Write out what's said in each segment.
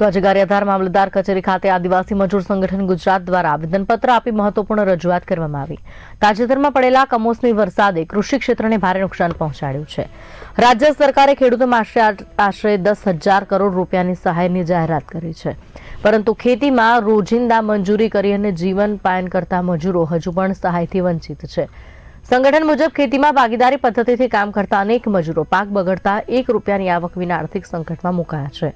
તો આજે ગારિયાધાર મામલતદાર કચેરી ખાતે આદિવાસી મજૂર સંગઠન ગુજરાત દ્વારા આવેદનપત્ર આપી મહત્વપૂર્ણ રજૂઆત કરવામાં આવી. તાજેતરમાં પડેલા કમોસમી વરસાદે કૃષિ ક્ષેત્રને ભારે નુકસાન પહોંચાડ્યું છે. રાજ્ય સરકારે ખેડૂતોમાં આશરે આશરે દસ હજાર કરોડ રૂપિયાની સહાયની જાહેરાત કરી છે. પરંતુ ખેતીમાં રોજિંદા મંજૂરી કરી અને જીવન પાયન કરતા મજૂરો હજુ પણ સહાયથી વંચિત છે. સંગઠન મુજબ ખેતીમાં ભાગીદારી પદ્ધતિથી કામ કરતા અનેક મજૂરો પાક બગડતા એક રૂપિયાની આવક વિના આર્થિક સંકટમાં મુકાયા છે.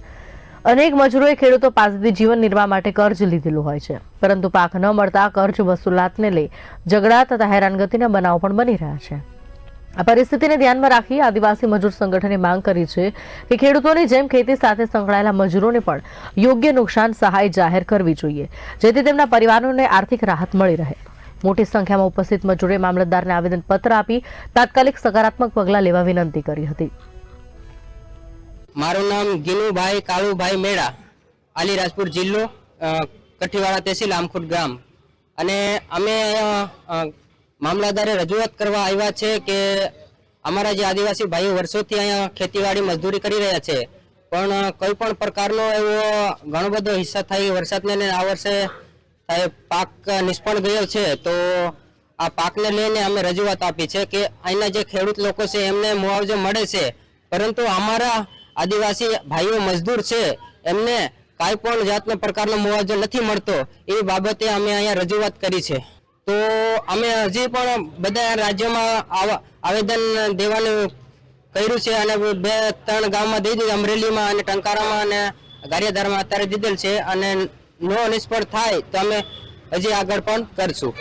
અનેક મજૂરોએ ખેડૂતો પાસેથી જીવન નિર્વાહ માટે કર્જ લીધેલું હોય છે. પરંતુ પાક ન મળતા કર્જ વસૂલાતને લઈ ઝઘડા તથા હેરાનગતિના બનાવો પણ બની રહ્યા છે. આ પરિસ્થિતિને ધ્યાનમાં રાખી આદિવાસી મજૂર સંગઠને માંગ કરી છે કે ખેડૂતોની જેમ ખેતી સાથે સંકળાયેલા મજૂરોને પણ યોગ્ય નુકસાન સહાય જાહેર કરવી જોઈએ, જેથી તેમના પરિવારોને આર્થિક રાહત મળી રહે. મોટી સંખ્યામાં ઉપસ્થિત મજૂરોએ મામલતદારને આવેદનપત્ર આપી તાત્કાલિક સકારાત્મક પગલાં લેવા વિનંતી કરી હતી. મારું નામ ગીનુભાઈ કાળુભાઈ મેળા આલીરાજપુર જિલ્લો કઠીવાડા તહેસીલ આમખુટ ગામ. અને અમે મામલાદારે રજૂઆત કરવા આવ્યા છે કે અમારા જે આદિવાસી ભાઈઓ વર્ષોથી અહીંયા ખેતીવાડી મજદૂરી કરી રહ્યા છે, પણ કોઈ પણ પ્રકારનો એવો ઘણો બધો હિસ્સા થાય વરસાદને આ વર્ષે પાક નિષ્ફળ ગયો છે, તો આ પાકને લઈને અમે રજૂઆત આપી છે કે અહીંના જે ખેડૂત લોકો છે એમને મુઆવજો મળે છે. પરંતુ અમારા આદિવાસી ભાઈઓ મજદૂર છે, એમને કાંઈ પણ જાતનો પ્રકારનો મુઆવજો નથી મળતો, એ બાબતે અમે અહીંયા રજૂઆત કરી છે. તો અમે હજી પણ બધા રાજ્યોમાં આવા- આવેદન દેવાનું કર્યું છે અને બે, ત્રણ ગામમાં દઈ દીધું, અમરેલીમાં અને ટંકારામાં અને ગારિયાધારમાં અત્યારે દીધેલ છે અને નો નિષ્ફળ થાય તો અમે હજી આગળ પણ કરશું.